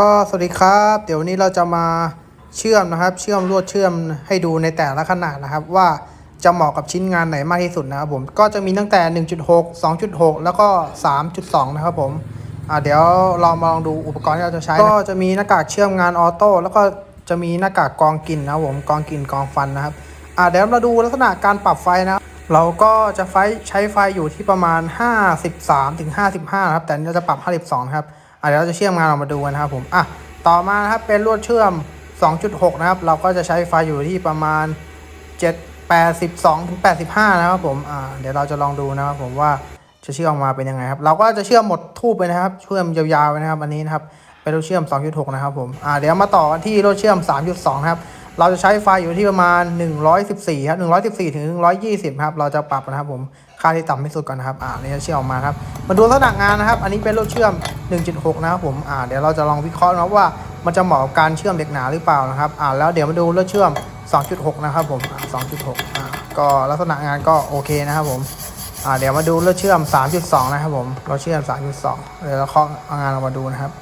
ก็สวัสดีครับ เดี๋ยววันนี้เราจะมาเชื่อมนะครับ เชื่อมลวดเชื่อมให้ดูในแต่ละขนาดนะครับ ว่าจะเหมาะกับชิ้นงานไหนมากที่สุดนะครับผมก็จะมีตั้งแต่ 1.6 2.6 แล้วก็ 3.2 นะครับผมอ่าเดี๋ยวเรามาลองดูอุปกรณ์ที่เราจะใช้ ก็จะมีหน้ากากเชื่อมงานออโต้แล้วก็จะมีหน้ากากกองกลิ่นนะครับผมกองกลิ่นกองฟันนะครับอ่าเดี๋ยวมาดูลักษณะการปรับไฟนะเราก็จะไฟใช้ไฟอยู่ที่ประมาณ 53ถึง55นะครับแต่เราจะปรับ 52 ครับ อะเดี๋ยวเราจะเชื่อมงานออกมาดูกันนะครับผมอะต่อมานะครับเป็นลวดเชื่อม 2.6 นะครับ เราก็จะใช้ไฟอยู่ที่ประมาณ 7 82ถึง85 นะครับผมอ่าเดี๋ยวเราจะลองดูนะครับผมว่าจะเชื่อมออกมาเป็นยังไงครับ เราก็จะเชื่อมหมดทูบไปนะครับ เชื่อมยาวๆไปนะครับ อันนี้นะครับ เป็นลวดเชื่อม 2.6 นะครับผมอ่าเดี๋ยวมาต่อกันที่ลวดเชื่อม 3.2 นะครับ เราจะใช้ไฟอยู่ที่ประมาณ 114 ครับ 114 ถึง 120 ครับ เราจะปรับนะครับผม ค่าที่ต่ำที่สุดก่อนนะครับ อ่านี่จะเชื่อมออกมาครับ มาดูลักษณะงานนะครับ อันนี้เป็นลวดเชื่อม 1.6 นะครับผม อ่า เดี๋ยวเราจะลองวิเคราะห์นะว่ามันจะเหมาะกับการเชื่อมเหล็กหนาหรือเปล่านะครับ อ่า แล้วเดี๋ยวมาดูลวดเชื่อม 2.6 นะครับผมอ่า2.6 อ่า ก็ลักษณะงานก็โอเคนะครับผม อ่า เดี๋ยวมาดูลวดเชื่อม 3.2 นะครับผมลวดเชื่อม 3.2 เดี๋ยวเราเคาะเอางานออกมาดูนะครับ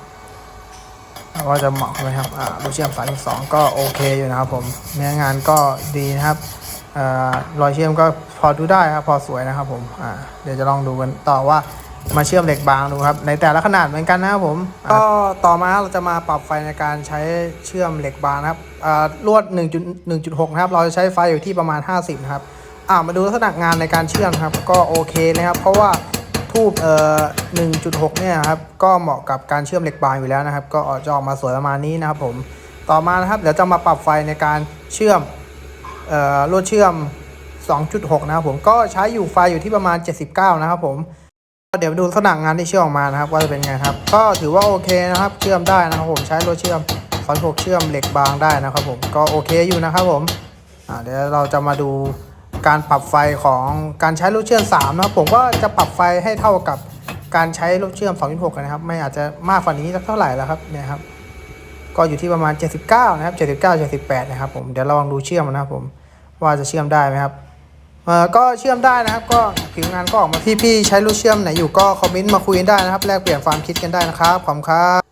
ว่าจะเหมาะไหมครับ อ่าลูกเชื่อมสายสองก็โอเคอยู่นะครับผม เนื้องานก็ดีนะครับ รอยเชื่อมก็พอดูได้ครับพอสวยนะครับผมเดี๋ยวจะลองดูกันต่อว่ามาเชื่อมเหล็กบางดูครับ ในแต่ละขนาดเหมือนกันนะครับผม ก็ต่อมาเราจะมาปรับไฟในการใช้เชื่อมเหล็กบางนะครับลวด 1.1.6 นะครับ เราจะใช้ไฟอยู่ที่ประมาณ 50 นะครับอ่ามาดูลักษณะงานในการเชื่อมครับ ก็โอเคนะครับ เพราะว่าทูบเอ่อ1.6 เนี่ยครับ ก็เหมาะกับการเชื่อมเหล็กบางอยู่แล้วนะครับ ก็จะออกมาสวยประมาณนี้นะครับผม ต่อมานะครับเดี๋ยวจะมาปรับไฟในการเชื่อม ลวดเชื่อม 2.6 นะครับผมก็ใช้อยู่ไฟอยู่ที่ประมาณ 79 นะครับผมเดี๋ยวดูลักงานที่เชื่อมออกมานะครับว่าจะเป็นไงครับ ก็ถือว่าโอเคนะครับ เชื่อมได้นะครับผมใช้ลวดเชื่อม2.6เชื่อมเหล็กบางได้นะครับผมก็โอเคอยู่นะครับผมเดี๋ยวเราจะมาดูการปรับไฟของการใช้ลูกเชื่อม 3 นะครับ ผมก็จะปรับไฟให้เท่ากับการใช้ลูกเชื่อม 2.6 นะครับ ไม่อาจจะมากกว่านี้สักเท่าไหร่แล้วครับเนี่ยครับ ก็อยู่ที่ประมาณ 79 นะครับ 79 78 นะครับผม เดี๋ยวเราลองดูเชื่อมนะครับผมว่าจะเชื่อมได้ไหมครับเอ่อก็เชื่อมได้นะครับ ก็ผิวงานก็ออกมาพี่ๆใช้ลูกเชื่อมไหนอยู่ก็คอมเมนต์มาคุยกันได้นะครับ แลกเปลี่ยนความคิดกันได้นะครับขอบคุณครับ